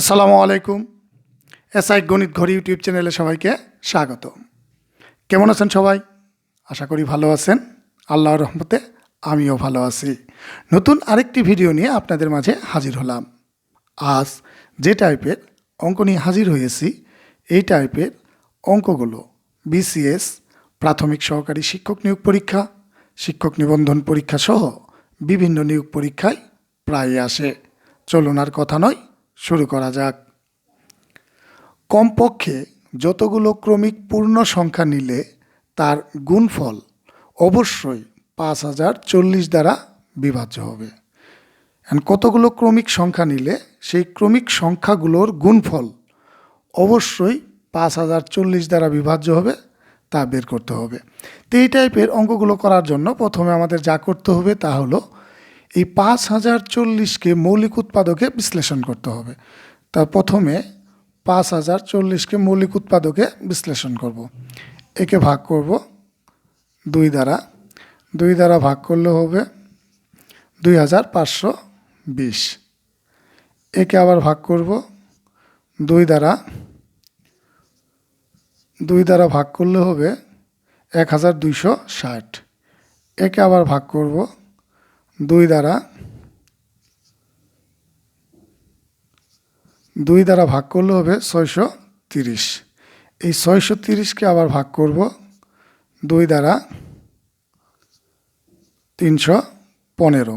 আসসালামু আলাইকুম। এসআই গণিত ঘড়ি ইউটিউব চ্যানেলে সবাইকে স্বাগত। কেমন আছেন সবাই? আশা করি ভালো আছেন। আল্লাহর রহমতে আমিও ভালো আছি। নতুন আরেকটি ভিডিও নিয়ে আপনাদের মাঝে হাজির হলাম। আজ যে টাইপের অঙ্ক নিয়ে হাজির হয়েছি, এই টাইপের অঙ্কগুলো বিসিএস, প্রাথমিক সহকারী শিক্ষক নিয়োগ পরীক্ষা, শিক্ষক নিবন্ধন পরীক্ষা সহ বিভিন্ন নিয়োগ পরীক্ষায় প্রায় আসে। চলুন আর কথা নয় শুরু করা যাক। কমপক্ষে যতগুলো ক্রমিক পূর্ণ সংখ্যা নিলে তার গুণফল অবশ্যই পাঁচ হাজার চল্লিশ দ্বারা বিভাজ্য হবে। অ্যান্ড কতগুলো ক্রমিক সংখ্যা নিলে সেই ক্রমিক সংখ্যাগুলোর গুণফল অবশ্যই পাঁচ হাজার চল্লিশ দ্বারা বিভাজ্য হবে তা বের করতে হবে। তো এই টাইপের অঙ্কগুলো করার জন্য প্রথমে আমাদের যা করতে হবে তা হলো এই পাঁচ হাজার চল্লিশকে মৌলিক উৎপাদকে বিশ্লেষণ করতে হবে। তা প্রথমে পাঁচ হাজার চল্লিশকে মৌলিক উৎপাদকে বিশ্লেষণ করব। একে ভাগ করব দুই দ্বারা। দুই দ্বারা ভাগ করলে হবে দুই হাজার পাঁচশো বিশ। একে আবার ভাগ করব দুই দ্বারা। দুই দ্বারা ভাগ করলে হবে এক হাজার দুইশো ষাট। একে আবার ভাগ করব দুই দ্বারা দুই দ্বারা ভাগ করলে হবে ছয়শো তিরিশ। এই ছয়শো তিরিশকে আবার ভাগ করব দুই দ্বারা তিনশো পনেরো।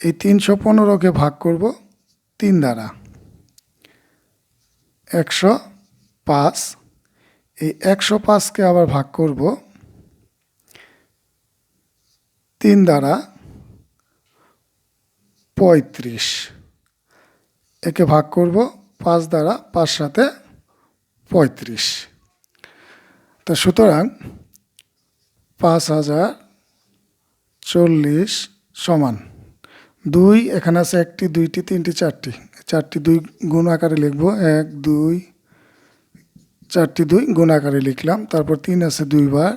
এই তিনশো পনেরোকে ভাগ করব তিন দ্বারা। একশো পাঁচ। এই একশো পাঁচকে আবার ভাগ করব তিন দ্বারা পঁয়ত্রিশ। একে ভাগ করব পাঁচ দ্বারা পাঁচ সাথে পঁয়ত্রিশ। তো সুতরাং পাঁচ হাজার চল্লিশ সমান দুই, এখানে আছে একটি, দুইটি, তিনটি, চারটি। চারটি দুই গুণ আকারে লিখব, এক, দুই, চারটি দুই গুণ আকারে লিখলাম। তারপর তিন আছে দুইবার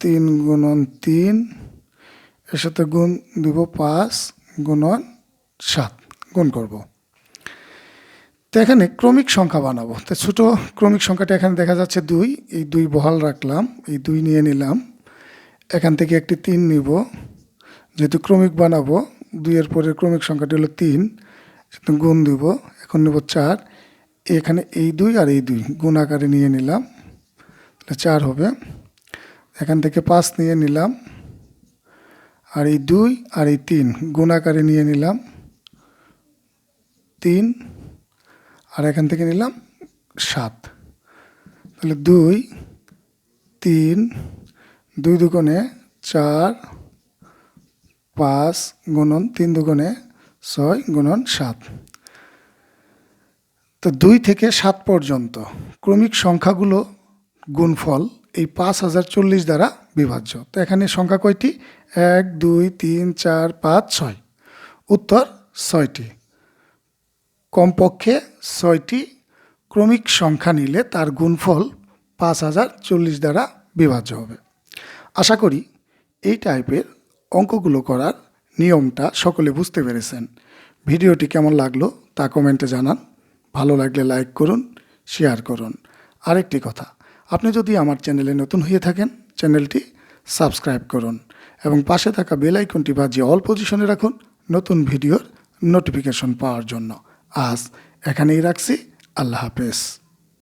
তিন গুণন তিন, এর সাথে গুণ দিব পাঁচ। গুণন সাত, গুণ করব। তো এখানে ক্রমিক সংখ্যা বানাবো। তো ছোটো ক্রমিক সংখ্যাটা এখানে দেখা যাচ্ছে দুই, এই দুই বহাল রাখলাম, এই দুই নিয়ে নিলাম। এখান থেকে একটি তিন নিব। যেহেতু ক্রমিক বানাবো, দুইয়ের পরের ক্রমিক সংখ্যাটি হলো তিন গুণ দিব, এখন নেব চার। এখানে এই দুই আর এই দুই, গুণ আকারে নিয়ে নিলাম, তাহলে চার হবে। এখান থেকে পাঁচ নিয়ে নিলাম। আর এই দুই আর এই তিন গুণ আকারে নিয়ে নিলাম তিন, আর এখান থেকে নিলাম সাত। তাহলে দুই, তিন, দুই দুগুণে চার, পাঁচ গুণন তিন দুগুণে ছয় গুণন সাত। তো দুই থেকে সাত পর্যন্ত ক্রমিক সংখ্যাগুলো গুণফল এই পাঁচ হাজার চল্লিশ দ্বারা বিভাজ্য। তো এখানে সংখ্যা কয়টি? এক, দুই, তিন, চার, পাঁচ, ছয়। উত্তর ছয়টি। কমপক্ষে ছয়টি ক্রমিক সংখ্যা নিলে তার গুণফল পাঁচ হাজার চল্লিশ দ্বারা বিভাজ্য হবে। আশা করি এই টাইপের অঙ্কগুলো করার নিয়মটা সকলে বুঝতে পেরেছেন। ভিডিওটি কেমন লাগল তা কমেন্টে জানান। ভালো লাগলে লাইক করুন, শেয়ার করুন। আরেকটি কথা, আপনি যদি আমার চ্যানেলে নতুন হয়ে থাকেন, চ্যানেলটি সাবস্ক্রাইব করুন। এবং পাশে থাকা বেল আইকনটি বাজিয়ে অল পজিশনে রাখুন নতুন ভিডিওর নোটিফিকেশন পাওয়ার জন্য। আজ এখানেই রাখছি। আল্লাহ হাফেজ।